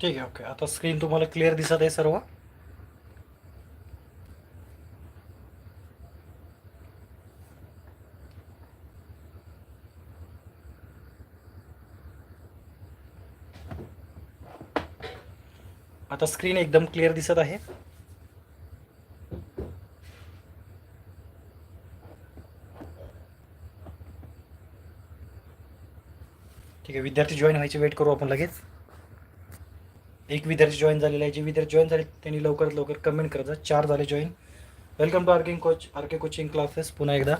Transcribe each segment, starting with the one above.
ठीक आहे ओके आता स्क्रीन तुम्हाला क्लिअर दिसत आहे सर्व? आता स्क्रीन एकदम क्लिअर दिसत आहे. ठीक आहे विद्यार्थी जॉईन व्हायची वेट करू आपण लगेच. एक विद्यार्थी जॉईन झालेला आहे. जे विद्यार्थी जॉईन झाले त्यांनी लवकरात लवकर कमेंट करत जा चार झाले join welcome to arcing coach R K coaching classes पुन्हा एकदा.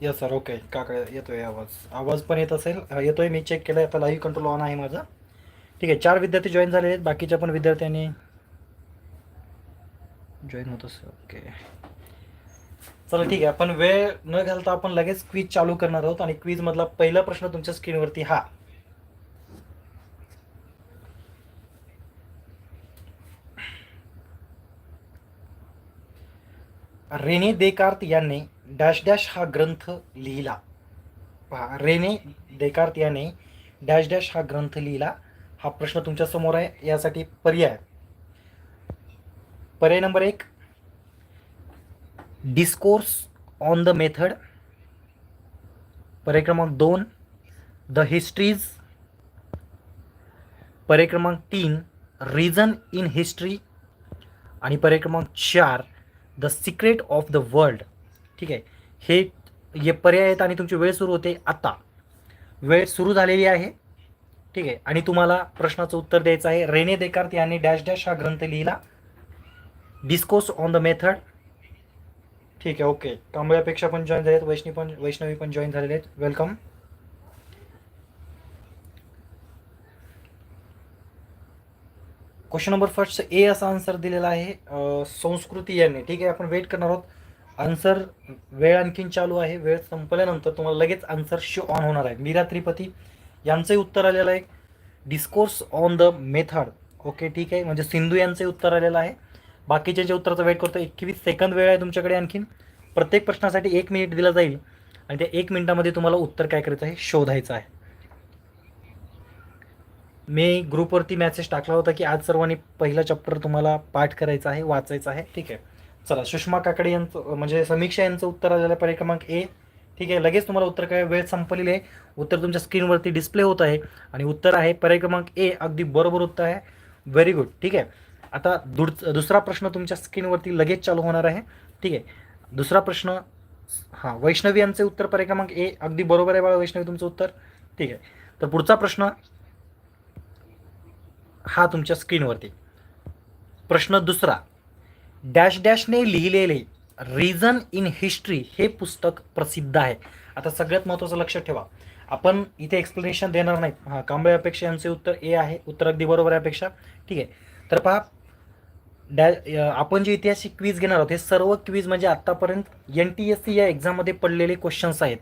येस सर ओके काकडे येतोय आवाज. आवाज पण येत असेल. येतोय. मी चेक केलं आता लाईव्ह कंट्रोल ऑन आहे माझा. ठीक आहे. चार विद्यार्थी जॉईन झाले आहेत. बाकीच्या पण विद्यार्थ्यांनी जॉईन होत असेल. ओके चला ठीक आहे. आपण वेळ न घालता आपण लगेच क्वीज चालू करणार आहोत. आणि क्वीज मधला पहिला प्रश्न तुमच्या स्क्रीनवरती हा. रेनी देकार्त यांनी डॅश डॅश हा ग्रंथ लिहिला. पहा रेने देकार्त याने डॅश डॅश हा ग्रंथ लिहिला. हा प्रश्न तुमच्यासमोर आहे यासाठी पर्याय. पर्याय नंबर एक डिस्कोर्स ऑन द मेथड पर्याय क्रमांक दोन द हिस्ट्रीज पर्याय क्रमांक तीन रिझन इन हिस्ट्री आणि पर्याय क्रमांक चार the secret of the world ठीक आहे. हे हे पर्याय आहेत आणि तुमची वेळ सुरू होते आता. वेळ सुरू झालेली आहे. ठीक आहे. आणि तुम्हाला प्रश्नाचं उत्तर द्यायचं आहे. रेने देकार्त यांनी डॅश डॅश हा ग्रंथ लिहिला. Discourse on the method. ठीक आहे ओके. कांबळ्यापेक्षा पण जॉईन झालेत. वैष्णवी पण वैष्णवी पण जॉईन झालेले आहेत. Welcome question number first A असा आन्सर दिलेला आहे संस्कृती यांनी. ठीक आहे आपण वेट करणार आहोत. आन्सर वेळ आणखीन चालू आहे. वेळ संपल्यानंतर तुम्हाला लगेच आन्सर शो ऑन होणार आहे. मीरा त्रिपती यांचंही उत्तर आलेलं आहे. Discourse on the method okay ठीक आहे. म्हणजे सिंधू यांचंही उत्तर आलेलं आहे. बाकीचे जे उत्तराचं वेट करतो एकवीस सेकंद वेळ आहे तुमच्याकडे आणखीन. प्रत्येक प्रश्नासाठी एक मिनिट दिला जाईल. आणि त्या एक मिनिटामध्ये तुम्हाला उत्तर काय करायचं आहे शोधायचं आहे. मी ग्रुपवरती मॅसेज टाकला होता की आज सर्वांनी पहिला चॅप्टर तुम्हाला पाठ करायचा आहे वाचायचा आहे. ठीक आहे. चला सुषमा काकडे यांचं म्हणजे समीक्षा यांचं उत्तर आलेलं पर्याय क्रमांक ए. ठीक आहे लगेच तुम्हाला उत्तर काय वेळ संपलेली आहे. उत्तर तुमच्या स्क्रीनवरती डिस्प्ले होत आहे. आणि उत्तर आहे पर्याय क्रमांक ए अगदी बरोबर उत्तर आहे. व्हेरी गुड ठीक आहे. आता दुड दुसरा प्रश्न तुमच्या स्क्रीनवरती लगेच चालू होणार आहे. ठीक आहे. दुसरा प्रश्न हां वैष्णवी यांचे उत्तर पर्याय क्रमांक ए अगदी बरोबर आहे बाळा वैष्णवी तुमचं उत्तर. ठीक आहे. तर पुढचा प्रश्न हा तुमच्या स्क्रीनवरती. प्रश्न दुसरा डॅश डॅशने लिहिलेले रिझन इन हिस्ट्री हे पुस्तक प्रसिद्ध आहे. आता सगळ्यात महत्त्वाचं लक्षात ठेवा. आपण इथे एक्सप्लेनेशन देणार नाहीत. हां कांबळे अपेक्षा यांचे उत्तर ए आहे. उत्तर अगदी बरोबर आहे अपेक्षा. ठीक आहे. तर पहा डॅ आपण जे ऐतिहासिक क्वीज घेणार आहोत हे सर्व क्वीज म्हणजे आत्तापर्यंत एन टी एस सी या एक्झाममध्ये पडलेले क्वेश्चन्स आहेत.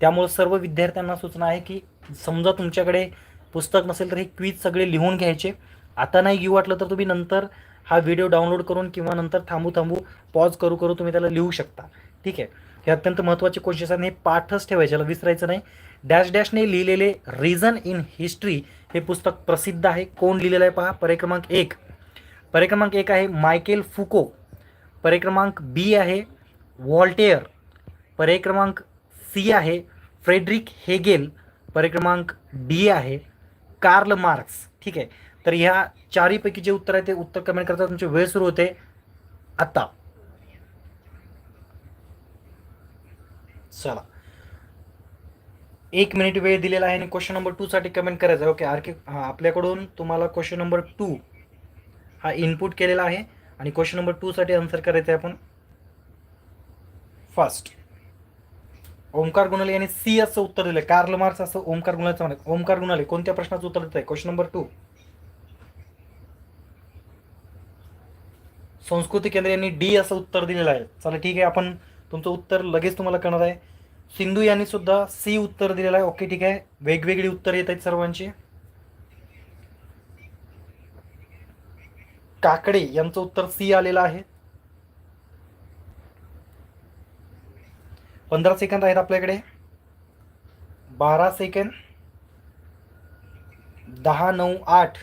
त्यामुळे सर्व विद्यार्थ्यांना सूचना आहे की समजा तुमच्याकडे पुस्तक नसेल तर हे क्वीज सगळे लिहून घ्यायचे. आता नाही घेऊ वाटलं तर तुम्ही नंतर हा व्हिडिओ डाउनलोड करून किंवा नंतर थांबू थांबू पॉज करू करू तुम्ही त्याला लिहू शकता. ठीक आहे? हे अत्यंत महत्त्वाचे क्वेश्चन्स आहेत हे पाठच ठेवायचे विसरायचं नाही. डॅश डॅशने लिहिलेले रिझन इन हिस्ट्री हे पुस्तक प्रसिद्ध आहे. कोण लिहिलेलं आहे पहा? पर्याय क्रमांक एक. पर्याय क्रमांक एक आहे मायकेल फुको. पर्याय क्रमांक बी आहे वॉल्टेअर. पर्याय क्रमांक सी आहे फ्रेडरिक हेगेल. पर्याय क्रमांक डी आहे कार्ल मार्क्स. ठीक आहे? तर ह्या चारीपैकी जे उत्तर आहे ते उत्तर कमेंट करता तुमची वेळ सुरू होते. आता चला. एक मिनिट वेळ दिलेला आहे आणि क्वेश्चन नंबर टू साठी कमेंट करायचं आहे. ओके आर के आपल्याकडून तुम्हाला क्वेश्चन नंबर टू हा इनपुट केलेला आहे. आणि क्वेश्चन नंबर टू साठी आन्सर करायचं आहे आपण. फर्स्ट ओमकार गुणाले यांनी सी असं उत्तर दिलं कार्ल मार्क्स असं ओमकार गुणाचं ओंकार ओमकार गुणाले कोणत्या प्रश्नाचं उत्तर देत आहे क्वेश्चन नंबर टू संस्कृती केंद्र यांनी डी असं उत्तर दिलेलं आहे. चला ठीक आहे आपण तुमचं उत्तर लगेच तुम्हाला कळणार आहे. सिंधू यांनी सुद्धा सी उत्तर दिलेलं आहे. ओके ठीक आहे. वेगवेगळी उत्तर येत आहेत सर्वांची. काकडे यांचं उत्तर सी आलेलं आहे. पंधरा सेकंद आहेत आपल्याकडे. बारा सेकंद. दहा नऊ आठ.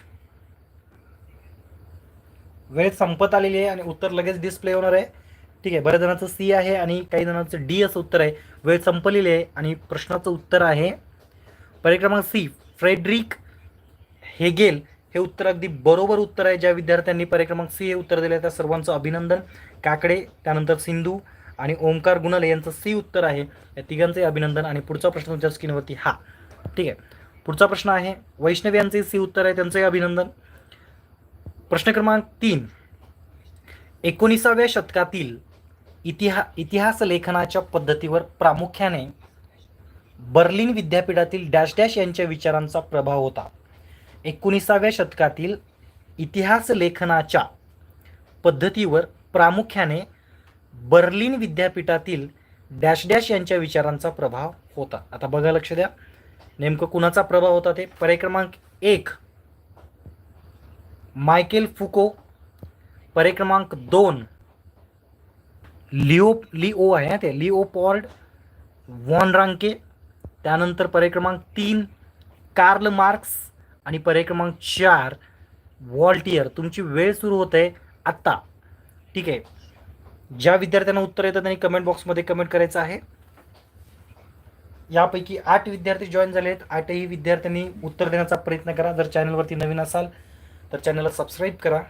वेळ संपत आलेली आहे आणि उत्तर लगेच डिस्प्ले होणार आहे. ठीक आहे बऱ्याच जणांचं सी आहे आणि काही जणांचं डी असं उत्तर आहे. वेळ संपलेली आहे आणि प्रश्नाचं उत्तर आहे. पर्याय क्रमांक सी फ्रेडरिक हेगेल हे उत्तर अगदी बरोबर उत्तर आहे. ज्या विद्यार्थ्यांनी पर्याय क्रमांक सी हे उत्तर दिले त्या सर्वांचं अभिनंदन. काकडे त्यानंतर सिंधू आणि ओंकार गुणले यांचं सी उत्तर आहे. या तिघांचे अभिनंदन आणि पुढचा प्रश्न तुमच्या स्क्रीनवरती हा. ठीक आहे पुढचा प्रश्न आहे. वैष्णव यांचे सी उत्तर आहे त्यांचंही अभिनंदन. प्रश्न क्रमांक तीन. एकोणीसाव्या शतकातील इतिहा इतिहास लेखनाच्या पद्धतीवर प्रामुख्याने बर्लिन विद्यापीठातील डॅश डॅश यांच्या विचारांचा प्रभाव होता. एकोणीसाव्या शतकातील इतिहास लेखनाच्या पद्धतीवर प्रामुख्याने बर्लिन विद्यापीठातील डॅश डॅश यांच्या विचारांचा प्रभाव होता. आता बघा लक्ष द्या. नेमकं कुणाचा प्रभाव होता ते? पर्याय क्रमांक एक. मायकेल फुको पर्याय क्रमांक दोन लिओ लिओ आहे ना ते लिओपॉर्ड वॉन रांके त्यानंतर पर्याय क्रमांक तीन कार्ल मार्क्स आणि पर्याय क्रमांक चार वॉल्टियर. तुमची वेळ सुरू होते आत्ता. ठीक आहे. ज्या विद्यार्थ्यांना उत्तर येतं त्यांनी कमेंट बॉक्समध्ये कमेंट करायचं आहे. यापैकी आठ विद्यार्थी जॉईन झाले आहेत आठही विद्यार्थ्यांनी उत्तर देण्याचा प्रयत्न करा. जर चॅनलवरती नवीन असाल तर चॅनलला सबस्क्राईब करा.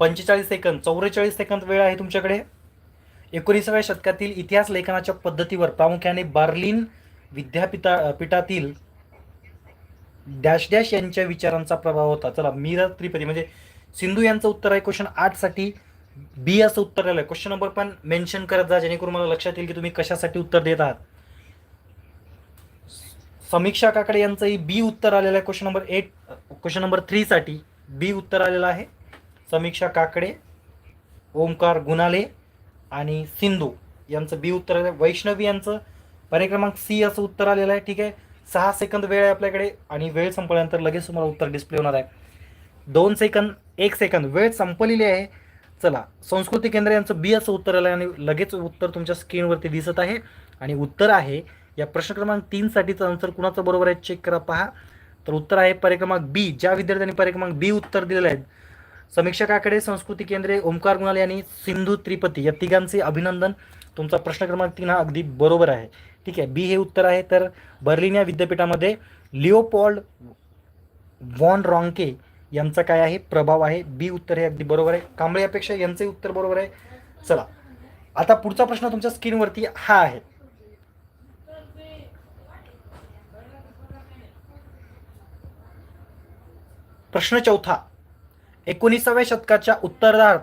पंचेचाळीस सेकंद चौवेचाळीस सेकंद वेळ आहे तुमच्याकडे. एकोणीसाव्या शतकातील इतिहास लेखनाच्या पद्धतीवर प्रामुख्याने बार्लिन विद्यापीठा पीठातील डॅश डॅश यांच्या विचारांचा प्रभाव होता. चला मीरा त्रिपदी म्हणजे सिंधू यांचं उत्तर आहे क्वेश्चन आठसाठी बी असं उत्तर आलं आहे क्वेश्चन नंबर पण मेन्शन करत जा जेणेकरून मला लक्षात येईल की तुम्ही कशासाठी उत्तर देत आहात. समीक्षा काकडे यांचंही बी उत्तर आलेलं आहे question number eight question number थ्रीसाठी B उत्तर आलेलं आहे. समीक्षा काकडे ओमकार गुणाले आणि सिंधू यांचं बी उत्तर आलं आहे. वैष्णवी यांचं पर्याय क्रमांक सी असं उत्तर आलेलं आहे. ठीक आहे. सहा सेकंद वेळ आहे आपल्याकडे आणि वेळ संपल्यानंतर लगेच तुम्हाला उत्तर डिस्प्ले होणार आहे. दोन सेकंद एक सेकंद वेळ संपलेली आहे. चला संस्कृती केंद्र यांचं बी असं उत्तर आलं आहे आणि लगेच उत्तर तुमच्या स्क्रीनवरती दिसत आहे. आणि उत्तर आहे या प्रश्न क्रमांक तीनसाठीचं आन्सर कुणाचं बरोबर आहे? चेक करा पहा. तर उत्तर आहे परिक्रमांक बी ज्या विद्यार्थ्यांनी परिक्रमांक बी उत्तर दिलेलं आहे समीक्षकाकडे संस्कृती केंद्रे ओमकार गुणाले आणि सिंधू त्रिपती या तिघांचे अभिनंदन. तुमचा प्रश्न क्रमांक तीन हा अगदी बरोबर आहे. ठीक आहे बी हे उत्तर आहे. तर बर्लिन या विद्यापीठामध्ये लिओपॉल्ड वॉन रॉंके यांचा काय आहे? प्रभाव आहे. बी उत्तर हे अगदी बरोबर आहे. कांबळे अपेक्षा यांचे उत्तर बरोबर आहे. चला. आता पुढचा प्रश्न तुमच्या स्क्रीनवरती हा आहे. प्रश्न चौथा. एकोणीसाव्या शतकाच्या उत्तरार्ध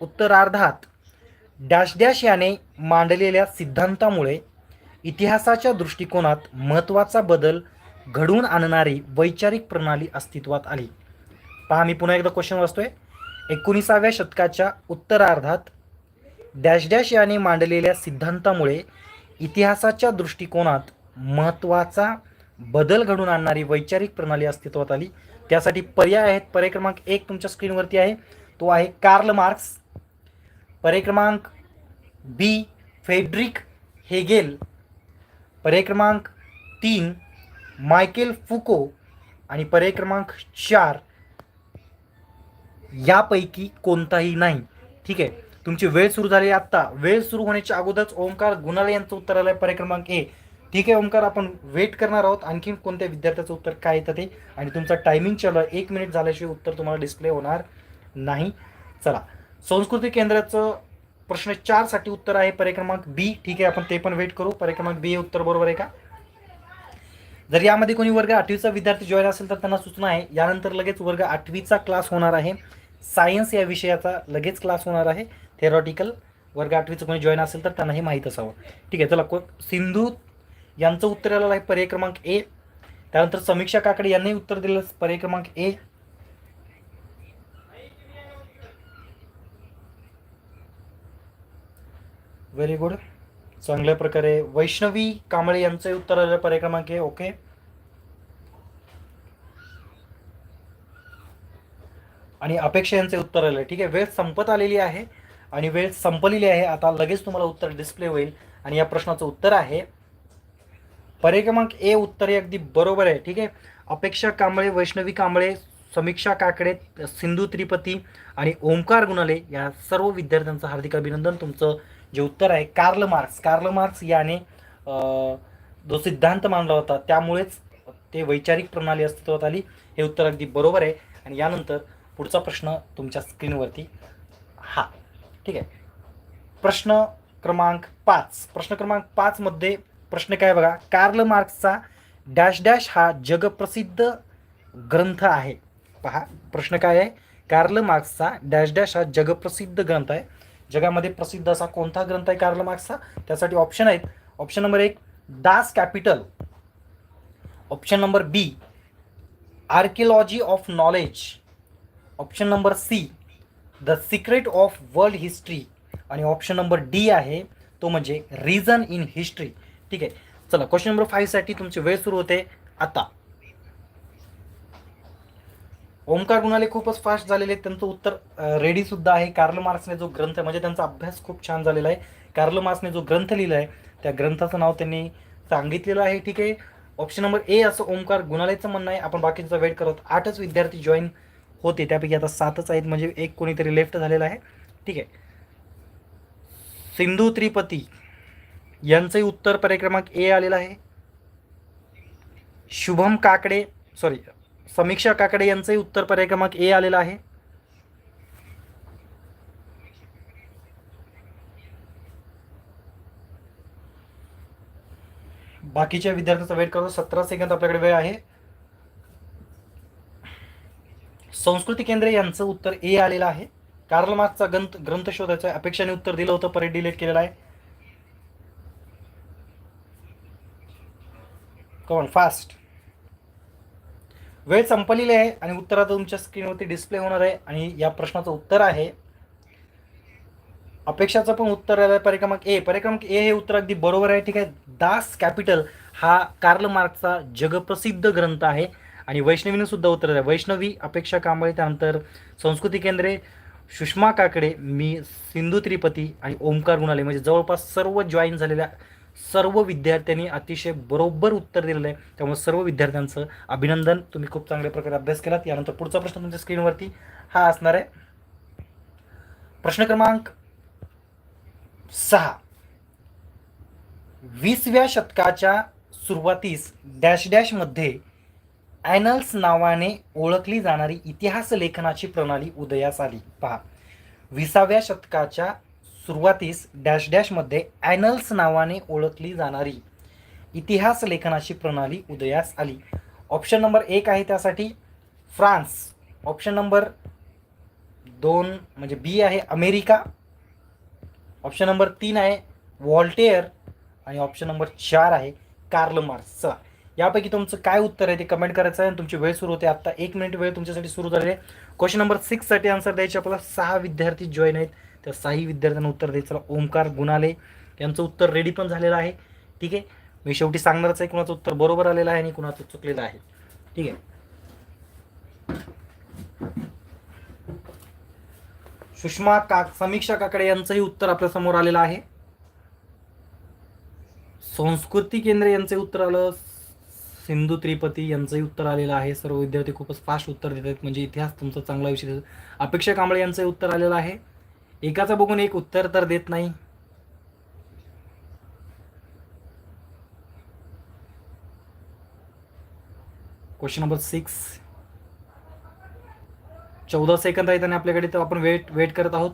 उत्तरार्धात डॅश डॅश याने मांडलेल्या सिद्धांतामुळे इतिहासाच्या दृष्टिकोनात महत्त्वाचा बदल घडवून आणणारी वैचारिक प्रणाली अस्तित्वात आली. पहा मी पुन्हा एकदा क्वेश्चन वाचतोय. एकोणीसाव्या शतकाच्या उत्तरार्धात डॅश डॅश याने मांडलेल्या सिद्धांतामुळे इतिहासाच्या दृष्टिकोनात महत्त्वाचा बदल घडून आणणारी वैचारिक प्रणाली अस्तित्वात आली. त्यासाठी पर्याय आहेत. पर्याय क्रमांक एक तुमच्या स्क्रीनवरती आहे. तो आहे कार्ल मार्क्स. पर्याय क्रमांक बी फेड्रिक हेगेल. पर्याय क्रमांक तीन मायकेल फुको. आणि पर्याय क्रमांक चार यापैकी कोणताही नाही. ठीक आहे? तुमची वेळ सुरू झाली आत्ता. वेळ सुरू होण्याच्या अगोदरच ओंकार गुणाले यांचं उत्तर आलं आहे पर्याय क्रमांक ए. ठीक आहे ओंकार आपण वेट करणार आहोत. आणखीन कोणत्या विद्यार्थ्याचं उत्तर काय येतं ते? आणि तुमचा टायमिंग चालू आहे एक मिनिट झाल्याशिवाय उत्तर तुम्हाला डिस्प्ले होणार नाही. चला. संस्कृती केंद्राचं प्रश्न चारसाठी उत्तर आहे परिक्रमांक बी ठीक आहे आपण ते पण वेट करू. परिक्रमांक बी हे उत्तर बरोबर आहे का? जर यामध्ये कोणी वर्ग आठवीचा विद्यार्थी जॉईन असेल तर त्यांना सूचना आहे. यानंतर लगेच वर्ग आठवीचा क्लास होणार आहे. सायन्स या विषयाचा लगेच क्लास होणार आहे. थेरॉटिकल वर्ग आठवीचं कोणी जॉईन असेल तर त्यांना हे माहीत असावं. ठीक आहे चला को सिंधू यांचं उत्तर आलेलं आहे पर्याय क्रमांक ए. त्यानंतर समीक्षा काकडे यांनी उत्तर दिलं पर्याय क्रमांक ए. व्हेरी गुड चांगल्या प्रकारे वैष्णवी कांबळे यांचं उत्तर आलेलं पर्याय क्रमांक ए. ओके आणि अपेक्षा यांचे उत्तर आलं ठीक आहे वेळ संपत आलेली आहे आणि वेळ संपलेली आहे. आता लगेच तुम्हाला उत्तर डिस्प्ले होईल आणि या प्रश्नाचं उत्तर आहे. पर्याय क्रमांक ए उत्तर हे अगदी बरोबर आहे ठीक आहे? अपेक्षा कांबळे वैष्णवी कांबळे समीक्षा काकडे सिंधू त्रिपती आणि ओंकार गुणाले या सर्व विद्यार्थ्यांचं हार्दिक अभिनंदन. तुमचं जे उत्तर आहे कार्ल मार्क्स. कार्ल मार्क्स याने जो सिद्धांत मानला होता त्यामुळेच ते वैचारिक प्रणाली अस्तित्वात आली. हे उत्तर अगदी बरोबर आहे. आणि यानंतर पुढचा प्रश्न तुमच्या स्क्रीनवरती हा ठीक आहे? प्रश्न क्रमांक पाच. प्रश्न क्रमांक पाचमध्ये प्रश्न काय बघा कार्ल मार्क्सचा डॅश डॅश हा जगप्रसिद्ध ग्रंथ आहे. पहा प्रश्न काय आहे? कार्ल मार्क्सचा डॅश डॅश हा जगप्रसिद्ध ग्रंथ आहे. जगामध्ये प्रसिद्ध असा कोणता ग्रंथ आहे कार्ल मार्क्सचा? त्यासाठी ऑप्शन आहेत. ऑप्शन नंबर एक Das Kapital option number B archaeology of knowledge option number C the secret of world history आणि ऑप्शन नंबर डी आहे तो म्हणजे रिझन इन हिस्ट्री ठीक आहे. चला क्वेश्चन नंबर फाईव्हसाठी तुमची वेळ सुरू होते. आता. ओमकार गुणाले खूपच फास्ट झालेले आहेत. त्यांचं उत्तर रेडी सुद्धा आहे. कार्ल मार्क्सने जो ग्रंथ म्हणजे त्यांचा अभ्यास खूप छान झालेला आहे. कार्ल मार्क्सने जो ग्रंथ लिहिला आहे त्या ग्रंथाचं नाव त्यांनी सांगितलेलं आहे. ठीक आहे. ऑप्शन नंबर ए असं ओमकार गुणालेचं म्हणणं आहे. आपण बाकीचा वेट करत आठच विद्यार्थी जॉईन होते. त्यापैकी आता सातच आहेत. म्हणजे एक कोणीतरी लेफ्ट झालेला आहे. ठीक आहे. सिंधू त्रिपती. यांचंही उत्तर पर्याय क्रमांक ए आलेलं आहे. शुभम काकडे सॉरी समीक्षा काकडे यांचंही उत्तर पर्याय क्रमांक ए आलेलं आहे. बाकीच्या विद्यार्थ्यांचा वेट करतो सतरा सेकंद आपल्याकडे वेळ आहे. संस्कृती केंद्रे यांचं उत्तर ए आलेलं आहे. कार्ल मार्क्सचा ग्रंथ ग्रंथ शोधाच्या अपेक्षाने उत्तर दिलं होतं परत डिलीट केलेलं आहे. कॉन फास्ट वेळ संपलेली आहे आणि उत्तर आता तुमच्या स्क्रीनवरती डिस्प्ले होणार आहे आणि या प्रश्नाचं उत्तर आहे. अपेक्षाचं पण उत्तर आहे. परिक्रमांक ए परिक्रमांक ए हे उत्तर अगदी बरोबर आहे. ठीक आहे. दास कॅपिटल हा कार्ल मार्क्सचा जगप्रसिद्ध ग्रंथ आहे. आणि वैष्णवीनं सुद्धा उत्तर आहे वैष्णवी अपेक्षा कांबळे त्यानंतर संस्कृती केंद्रे सुषमा काकडे मी सिंधू त्रिपती आणि ओमकार गुणाले. म्हणजे जवळपास सर्व जॉईन झालेल्या सर्व विद्यार्थ्यांनी अतिशय बरोबर उत्तर दिलेलं आहे. त्यामुळे सर्व विद्यार्थ्यांचं अभिनंदन. तुम्ही खूप चांगल्या प्रकारे अभ्यास केलात. यानंतर पुढचा प्रश्न तुमच्या स्क्रीनवरती हा असणार आहे. प्रश्न क्रमांक सहा. वीसव्या शतकाच्या सुरुवातीस डॅश डॅशमध्ये ॲनल्स नावाने ओळखली जाणारी इतिहास लेखनाची प्रणाली उदयास आली. पहा. विसाव्या शतकाच्या सुरुवातीस डॅश डॅशमध्ये ॲनल्स नावाने ओळखली जाणारी इतिहास लेखनाची प्रणाली उदयास आली. ऑप्शन नंबर एक आहे त्यासाठी फ्रान्स. ऑप्शन नंबर दोन म्हणजे बी आहे अमेरिका. ऑप्शन नंबर तीन आहे वॉल्टेअर आणि ऑप्शन नंबर चार आहे कार्ल मार्क्स. चला यापैकी तुमचं काय उत्तर आहे ते कमेंट करायचं आहे आणि तुमची वेळ सुरू होते. आत्ता एक मिनिट वेळ तुमच्यासाठी सुरू झाली आहे. क्वेश्चन नंबर सिक्ससाठी आन्सर द्यायचे आपल्याला सहा विद्यार्थी जॉईन आहेत. त्या साही विद्यार्थ्यांना उत्तर द्यायचं चला ओमकार गुणाले यांचं उत्तर रेडी पण झालेलं आहे. ठीक आहे? मी शेवटी सांगणारच आहे कुणाचं उत्तर बरोबर आलेलं आहे आणि कुणाचं चुकलेलं आहे. ठीक आहे? सुषमा का समीक्षा काकडे यांचंही उत्तर आपल्यासमोर आलेलं आहे. संस्कृती केंद्र यांचे उत्तर आलं. सिंधू त्रिपती यांचंही उत्तर आलेलं आहे. सर्व विद्यार्थी खूपच फास्ट उत्तर देत आहेत म्हणजे इतिहास तुमचा चांगला विषय. अपेक्षा कांबळे यांचंही उत्तर आलेलं आहे. एकाचं बघून एक उत्तर तर देत नाही. क्वेश्चन नंबर सिक्स चौदा सेकंद आहेत आणि आपल्याकडे तर आपण वेट वेट करत आहोत.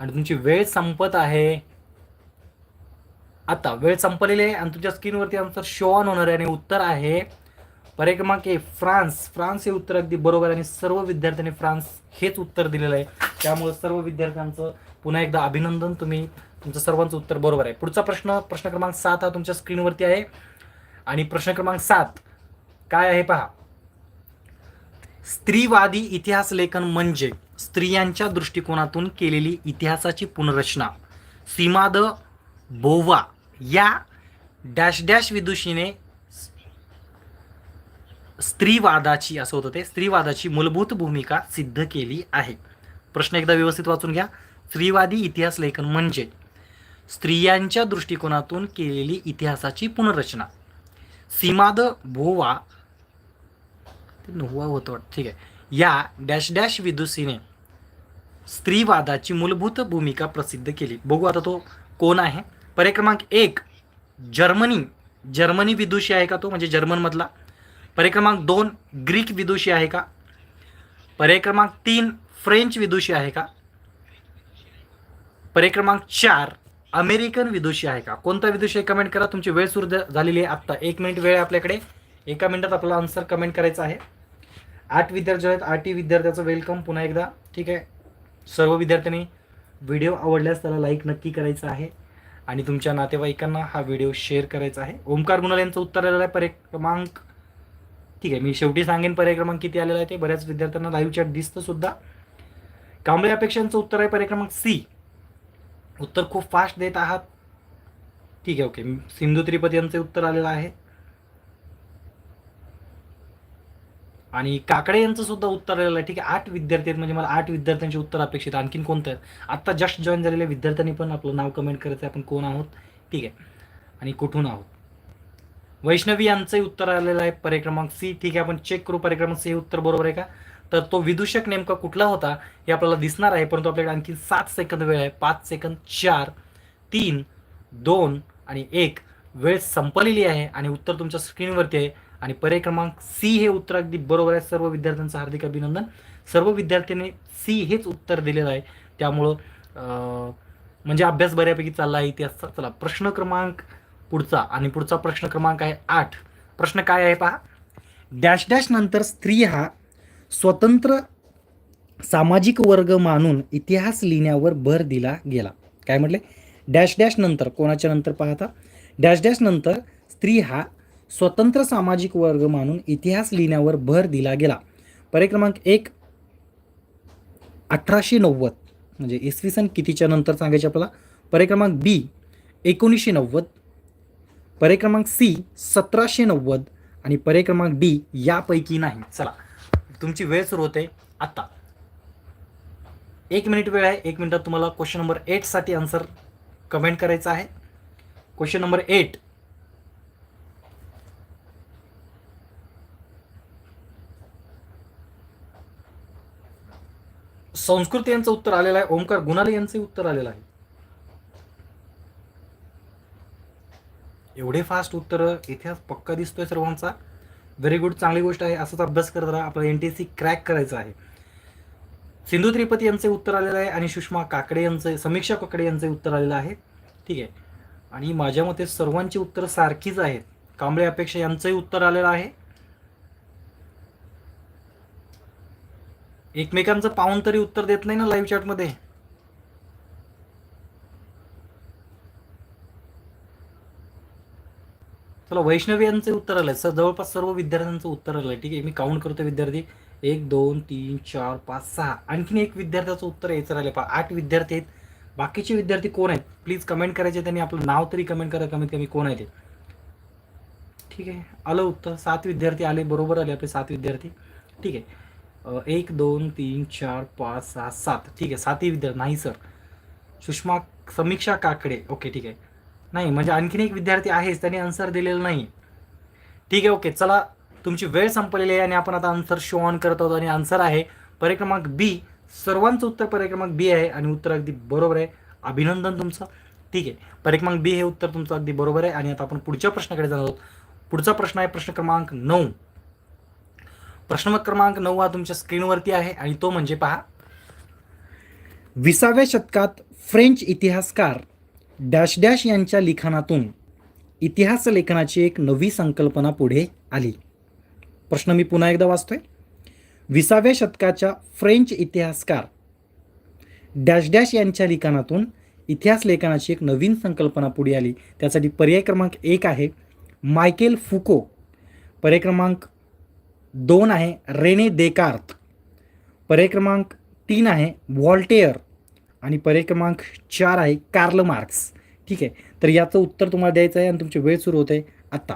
आणि तुमची वेळ संपत आहे. आता वेळ संपलेली आहे आणि तुमच्या स्क्रीनवरती आमचं शो ऑन होणार आहे आणि उत्तर आहे. पर्याय क्रमांक ए फ्रान्स. फ्रान्स हे उत्तर अगदी बरोबर आहे आणि सर्व विद्यार्थ्यांनी फ्रान्स हेच उत्तर दिलेलं आहे. त्यामुळे सर्व विद्यार्थ्यांचं पुन्हा एकदा अभिनंदन. तुम्ही तुमचं सर्वांचं उत्तर बरोबर आहे. पुढचा प्रश्न प्रश्न क्रमांक सात हा तुमच्या स्क्रीनवरती आहे. आणि प्रश्न क्रमांक सात काय आहे पहा? स्त्रीवादी इतिहास लेखन म्हणजे स्त्रियांच्या दृष्टिकोनातून केलेली इतिहासाची पुनर्रचना. सीमा द बोवा या डॅश डॅश विदुषीने स्त्रीवादाची असं होतं ते स्त्रीवादाची मूलभूत भूमिका सिद्ध केली आहे. प्रश्न एकदा व्यवस्थित वाचून घ्या. स्त्रीवादी इतिहास लेखन म्हणजे स्त्रियांच्या दृष्टिकोनातून केलेली इतिहासाची पुनर्रचना. सीमाद भोवा ते नोवा होतं वाटतं ठीक आहे. या डॅश डॅश विदुसीने स्त्रीवादाची मूलभूत भूमिका प्रसिद्ध केली. बघू आता तो कोण आहे. पर्याय क्रमांक एक जर्मनी. जर्मनी विदुषी आहे का तो? म्हणजे जर्मनमधला. पर्याय क्रमांक दोन ग्रीक विदुषी आहे का? पर्याय क्रमांक तीन फ्रेंच विदुषी आहे का? पर्याय क्रमांक चार अमेरिकन विदुषी आहे का? कोणता विदुषी आहे? कमेंट करा. तुमची वेळ सुरू झालेली आहे आत्ता. एक मिनिट वेळ आपल्याकडे. एका मिनिटात आपला आन्सर कमेंट करायचा आहे. आठ विद्यार्थी आहेत. आठही विद्यार्थ्याचं वेलकम पुन्हा एकदा. ठीक आहे? सर्व विद्यार्थ्यांनी व्हिडिओ आवडल्यास त्याला लाईक नक्की करायचं आहे. आणि तुमच्या नातेवाईकांना हा व्हिडिओ शेअर करायचा आहे. ओमकार गुणाल यांचं उत्तर आलेलं आहे. पर्याय क्रमांक ठीक आहे मी शेवटी सांगेन पर्याय क्रमांक किती आलेला आहे ते. बऱ्याच विद्यार्थ्यांना लाईव्ह चॅट दिसतं सुद्धा. कांबळे अपेक्षांचं उत्तर आहे पर्याय क्रमांक सी उत्तर खूप फास्ट देत आहात. ठीक आहे ओके सिंधू त्रिपती यांचे उत्तर आलेलं आहे. आणि काकडे यांचं सुद्धा उत्तर आलेलं आहे. ठीक आहे आठ विद्यार्थी आहेत. म्हणजे मला आठ विद्यार्थ्यांचे उत्तर अपेक्षित आणखीन कोणतं आहे आत्ता जस्ट जॉईन झालेल्या विद्यार्थ्यांनी पण आपलं नाव कमेंट करायचं आहे आपण कोण आहोत? ठीक आहे. आणि कुठून आहोत? वैष्णवी यांचंही उत्तर आलेलं आहे पर्याय क्रमांक सी. ठीक आहे आपण चेक करू पर्याय क्रमांक सी हे उत्तर बरोबर आहे का? तर तो विदूषक नेमका कुठला होता हे आपल्याला दिसणार आहे परंतु आपल्याकडे आणखी सात सेकंद वेळ आहे. पाच सेकंद चार तीन दोन आणि एक. वेळ संपलेली आहे आणि उत्तर तुमच्या स्क्रीनवरती आहे. आणि पर्याय क्रमांक सी हे उत्तर अगदी बरोबर आहे. सर्व विद्यार्थ्यांचं हार्दिक अभिनंदन. सर्व विद्यार्थ्यांनी सी हेच उत्तर दिलेलं आहे. त्यामुळं म्हणजे अभ्यास बऱ्यापैकी चालला आहे इतिहासचा. चला प्रश्न क्रमांक पुढचा आणि पुढचा प्रश्न क्रमांक आहे आठ. प्रश्न काय आहे पहा? डॅश डॅश नंतर स्त्री हा स्वतंत्र सामाजिक वर्ग मानून इतिहास लिहिण्यावर भर दिला गेला. काय म्हटले? डॅश डॅश नंतर कोणाच्या नंतर पाहता? डॅश डॅश नंतर स्त्री हा स्वतंत्र सामाजिक वर्ग मानून इतिहास लिहिण्यावर भर दिला गेला. पर्याय क्रमांक एक अठराशे नव्वद. म्हणजे इसवी सन कितीच्या नंतर सांगायचे आपल्याला? पर्याय क्रमांक बी एकोणीसशे नव्वद. पर्याय क्रमांक सी सतराशे नव्वद आणि पर्याय क्रमांक डी यापैकी नाही. चला तुमची वेळ सुरू होते आत्ता एक मिनिट वेळ आहे एक मिनिटात तुम्हाला क्वेश्चन नंबर एटसाठी आन्सर कमेंट करायचा आहे. क्वेश्चन नंबर एट संस्कृत यांचं उत्तर आलेलं आहे ओमकार गुणाले यांचंही उत्तर आलेलं आहे. एवढे फास्ट उत्तर इतिहास पक्का दिसतोय सर्वांचा. व्हेरी गुड चांगली गोष्ट आहे. असंच अभ्यास करत राहा. आपला एन टी सी क्रॅक करायचा आहे. सिंधू त्रिपती यांचे उत्तर आलेलं आहे आणि सुषमा काकडे यांचे समीक्षा काकडे यांचे उत्तर आलेलं आहे. ठीक आहे. आणि माझ्या मते सर्वांची उत्तरं सारखीच आहेत. कांबळे अपेक्षा यांचंही उत्तर आलेलं आहे. एकमेकांचं पाहून तरी उत्तर देत नाही ना लाईव्ह चॅटमध्ये चला वैष्णवी यांचे उत्तर आलंय. सर जवळपास सर्व विद्यार्थ्यांचं उत्तर आलंय. ठीक आहे मी काउंट करतो विद्यार्थी. एक दोन तीन चार पाच सहा. आणखीन एक विद्यार्थ्याचं उत्तर यायचं राहिलं पहा आठ विद्यार्थी आहेत. बाकीचे विद्यार्थी कोण आहेत? प्लीज कमेंट करायचे त्यांनी. आपलं नाव तरी कमेंट करा. कमीत कमी कोण आहे ते? ठीक आहे आलं उत्तर. सात विद्यार्थी आले. बरोबर आले आपले सात विद्यार्थी. ठीक आहे. एक दोन तीन चार पाच सहा सात. ठीक आहे सातही विद्यार्थी. नाही सर. सुषमा समीक्षा काकडे. ओके ठीक आहे. नाही म्हणजे आणखीन एक विद्यार्थी आहेच त्यांनी आन्सर दिलेलं नाही. ठीक आहे ओके चला तुमची वेळ संपलेली आहे आणि आपण आता आन्सर शो ऑन करत आहोत आणि आन्सर आहे. पर्याय क्रमांक बी सर्वांचं उत्तर पर्याय क्रमांक बी आहे आणि उत्तर अगदी बरोबर आहे. अभिनंदन तुमचं. ठीक आहे पर्याय क्रमांक बी हे उत्तर तुमचं अगदी बरोबर आहे आणि आता आपण पुढच्या प्रश्नाकडे जाणार आहोत. पुढचा प्रश्न आहे प्रश्न क्रमांक नऊ. प्रश्न क्रमांक नऊ हा तुमच्या स्क्रीनवरती आहे आणि तो म्हणजे पहा. विसाव्या शतकात फ्रेंच इतिहासकार डॅश डॅश यांच्या लिखाणातून इतिहास लेखनाची एक नवी संकल्पना पुढे आली. प्रश्न मी पुन्हा एकदा वाचतोय. विसाव्या शतकाच्या फ्रेंच इतिहासकार डॅश डॅश यांच्या लिखाणातून इतिहास लेखनाची एक नवीन संकल्पना पुढे आली. त्यासाठी पर्याय क्रमांक एक आहे मायकेल फुको. पर्याय क्रमांक दोन आहे रेने देकार्त पर्याय क्रमांक तीन आहे व्हॉल्टेअर आणि पर्याय क्रमांक चार आहे कार्ल मार्क्स. ठीक आहे? तर याचं उत्तर तुम्हाला द्यायचं आहे आणि तुमची वेळ सुरू होते आत्ता.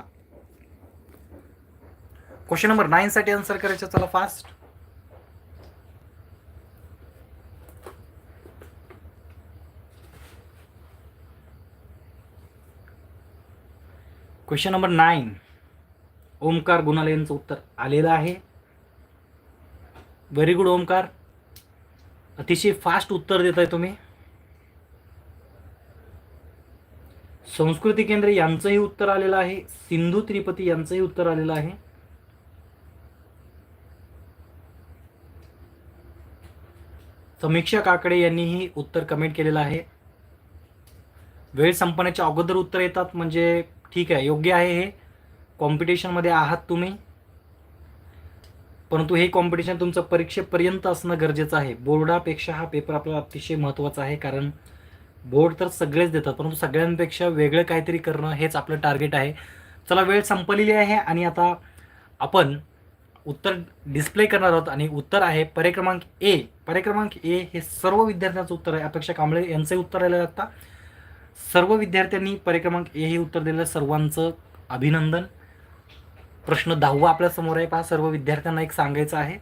क्वेश्चन नंबर नाईनसाठी आन्सर करायचं चला fast question number nine Omkar Gunale यांचं उत्तर आलेलं आहे. Very good Omkar. अतिशय फास्ट उत्तर देत आहे तुम्ही. संस्कृती केंद्र यांचंही उत्तर आलेलं आहे. सिंधू त्रिपती यांचंही उत्तर आलेलं आहे. समीक्षा काकडे यांनीही उत्तर कमेंट केलेलं आहे. वेळ संपण्याच्या अगोदर उत्तर येतात म्हणजे ठीक आहे योग्य आहे हे. कॉम्पिटिशनमध्ये आहात तुम्ही. परंतु हे कॉम्पिटिशन तुमचं परीक्षेपर्यंत असणं गरजेचं आहे. बोर्डापेक्षा हा पेपर आपल्याला अतिशय महत्त्वाचा आहे कारण बोर्ड तर सगळेच देतात परंतु सगळ्यांपेक्षा वेगळं काहीतरी करणं हेच आपलं टार्गेट आहे. चला वेळ संपलेली आहे आणि आता आपण उत्तर डिस्प्ले करणार आहोत आणि उत्तर आहे परिक्रमांक ए परिक्रमांक ए हे सर्व विद्यार्थ्यांचं उत्तर आहे. अपेक्षा कांबळे यांचं उत्तर आलेलं आता. सर्व विद्यार्थ्यांनी परिक्रमांक ए हे उत्तर दिलेलं सर्वांचं अभिनंदन. प्रश्न दहावा आपल्यासमोर आहे. पहा सर्व विद्यार्थ्यांना एक सांगायचं आहे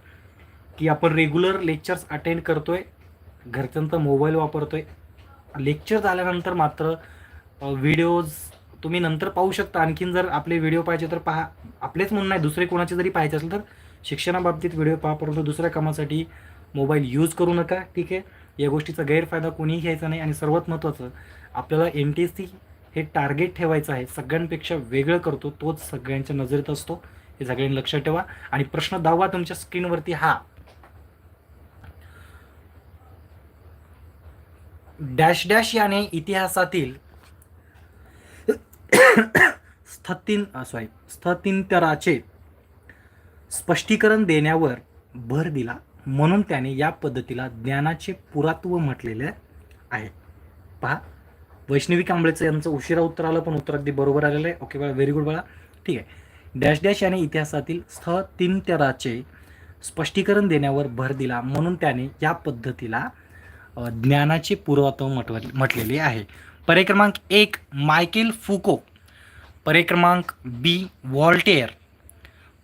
की आपण रेग्युलर लेक्चर्स अटेंड करतोय. घरच्यांचा मोबाईल वापरतोय. लेक्चर झाल्यानंतर मात्र व्हिडिओज तुम्ही नंतर पाहू शकता. आणखीन जर आपले व्हिडिओ पाहिजे तर पहा आपलेच म्हणून नाही दुसरे कोणाचे जरी पाहिजे असेल तर शिक्षणाबाबतीत व्हिडिओ पहा परंतु दुसऱ्या कामासाठी मोबाईल यूज करू नका. ठीक आहे? या गोष्टीचा गैरफायदा कोणीही घ्यायचा नाही. आणि सर्वात महत्त्वाचं आपल्याला एम टी एस सी हे टार्गेट ठेवायचं आहे सगळ्यांपेक्षा वेगळं करतो तोच सगळ्यांच्या नजरेत असतो. हे सगळ्यांनी लक्षात ठेवा. आणि प्रश्न दहावा तुमच्या स्क्रीनवरती हा. डॅश डॅश याने इतिहासातील स्थतीन सॉरी स्थतिंतराचे स्पष्टीकरण देण्यावर भर दिला. म्हणून त्याने या पद्धतीला ज्ञानाचे पुरात्व म्हटलेले आहे. पहा. वैष्णवी कांबळेचं यांचं उशिरा उत्तर आलं पण उत्तर अगदी बरोबर आलेलं आहे. ओके बाळा व्हेरी गुड बाळा. ठीक आहे. डॅश डॅश याने इतिहासातील स्थतिंतराचे स्पष्टीकरण देण्यावर भर दिला म्हणून त्याने या पद्धतीला ज्ञानाचे पुरातत्व म्हटव म्हटलेले आहे. पर्याय क्रमांक एक मायकेल फुको. पर्याय क्रमांक बी वॉल्टेअर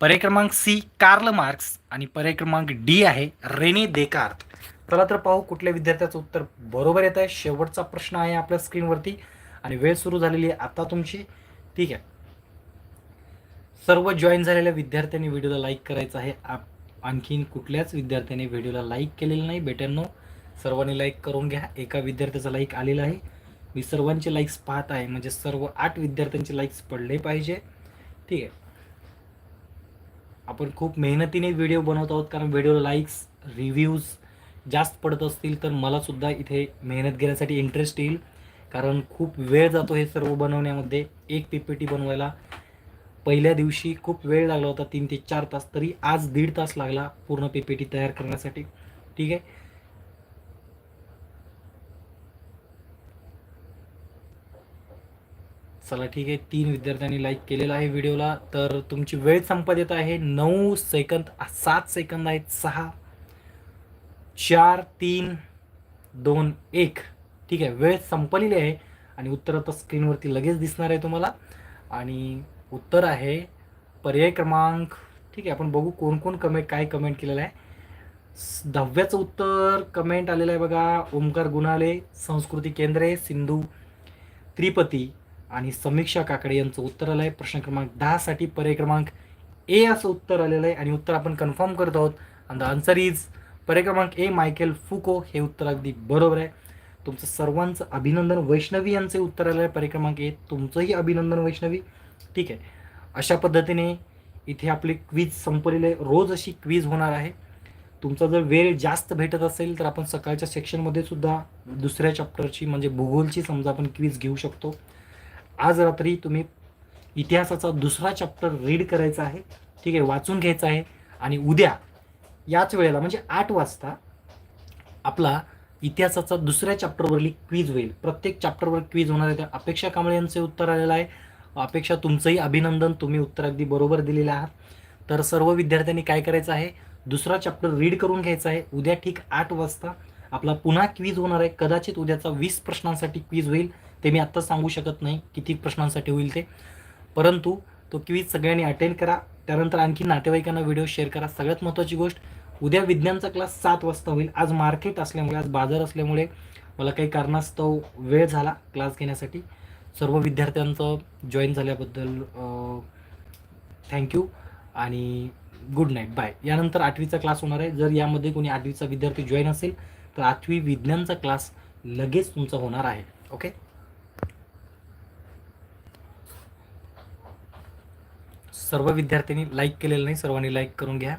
पर्याय क्रमांक सी कार्ल मार्क्स. आणि पर्याय क्रमांक डी आहे रेने देकार्त चला तर पाहू कुठल्या विद्यार्थ्याचं उत्तर बरोबर येत आहे. शेवटचा प्रश्न आहे आपल्या स्क्रीनवरती आणि वेळ सुरू झालेली आहे आता तुमची. ठीक आहे. सर्व जॉईन झालेल्या विद्यार्थ्यांनी व्हिडिओला लाईक करायचं आहे. आप- आणखीन कुठल्याच विद्यार्थ्याने व्हिडिओला लाईक केलेलं नाही. बेट्यांनो सर्वांनी लाईक करून घ्या. एका विद्यार्थ्याचा लाईक आलेला आहे. मी सर्वांचे लाईक्स पाहत आहे. म्हणजे सर्व आठ विद्यार्थ्यांचे लाईक्स पडले पाहिजे. ठीक आहे. आपण खूप मेहनतीने व्हिडिओ बनवत आहोत. कारण व्हिडिओला लाईक्स रिव्ह्यूज जास्त पडत असतील तर मला सुद्धा इथे मेहनत घेण्यासाठी इंटरेस्ट येईल. कारण खूप वेळ जातो हे सर्व बनवण्यामध्ये. एक पी पी टी बनवायला पहिल्या दिवशी खूप वेळ लागला होता तीन ते चार तास तरी. आज दीड तास लागला पूर्ण पी पी टी तयार करण्यासाठी. ठीक आहे? चला ठीक आहे तीन विद्यार्थ्यांनी लाईक केलेला आहे व्हिडिओला. तर तुमची वेळ संपत येत आहे. नऊ सेकंद सात सेकंद आहेत सहा. चार तीन दोन एक. ठीक आहे वेळ संपलेली आहे आणि उत्तर आता स्क्रीनवरती लगेच दिसणार आहे तुम्हाला. आणि उत्तर आहे पर्याय क्रमांक ठीक आहे आपण बघू कोण कोण कमेंट काय कमेंट केलेलं आहे. दहाव्याचं उत्तर कमेंट आलेलं आहे बघा ओमकार गुणाले संस्कृती केंद्रे सिंधू त्रिपती आणि समीक्षा काकडे यांचं उत्तर आलं आहे प्रश्न क्रमांक दहासाठी पर्याय क्रमांक ए असं उत्तर आलेलं आहे आणि उत्तर आपण कन्फर्म करत आहोत. अँड द आन्सर इज पर्याय क्रमांक ए मायकेल फुको. हे उत्तर अगदी बरोबर आहे. तुमचं सर्वांचं अभिनंदन वैष्णवी यांचे उत्तर आलं आहे. पर्याय क्रमांक ए तुमचंही अभिनंदन वैष्णवी. ठीक आहे. अशा पद्धतीने इथे आपली क्वीज संपलेली आहे. रोज अशी क्वीज होणार आहे. तुमचा जर वेळ जास्त भेटत असेल तर आपण सकाळच्या सेक्शनमध्ये सुद्धा दुसऱ्या चॅप्टरची म्हणजे भूगोलची समजा आपण क्वीज घेऊ शकतो. आज रात्री तुम्ही इतिहासाचा दुसरा चॅप्टर रीड करायचा आहे. ठीक आहे. वाचून घ्यायचा आहे. आणि उद्या याच वेळेला म्हणजे आठ वाजता आपला इतिहासाचा दुसऱ्या चॅप्टरवरली क्वीज होईल. प्रत्येक चॅप्टरवर क्वीज होणार आहे. त्या अपेक्षा कांबळे यांचे उत्तर आलेलं आहे. अपेक्षा तुमचंही अभिनंदन. तुम्ही उत्तर अगदी बरोबर दिलेलं आहात. तर सर्व विद्यार्थ्यांनी काय करायचं आहे? दुसरा चॅप्टर रीड करून घ्यायचा आहे. उद्या ठीक आठ वाजता आपला पुन्हा क्वीज होणार आहे. कदाचित उद्याचा वीस प्रश्नांसाठी क्वीज होईल. ते मी आत्ता सांगू शकत नाही किती प्रश्नांसाठी होईल ते. परंतु तो क्वीज सगळ्यांनी अटेंड करा. त्यानंतर आणखी नातेवाईकांना व्हिडिओ शेअर करा. सगळ्यात महत्त्वाची गोष्ट उद्या विज्ञानचा क्लास सात वाजता होईल. आज मार्केट असल्यामुळे आज बाजार असल्यामुळे मला काही कारणास्तव वेळ झाला क्लास घेण्यासाठी. सर्व विद्यार्थ्यांचं जॉईन झाल्याबद्दल थँक्यू आणि गुड नाईट बाय यानंतर आठवीचा क्लास होणार आहे. जर यामध्ये कोणी आठवीचा विद्यार्थी जॉईन असेल तर आठवी विज्ञानचा क्लास लगेच तुमचा होणार आहे. ओके सर्व विद्यार्थ्यांनी लाईक केलेलं नाही सर्वांनी लाईक करून घ्या.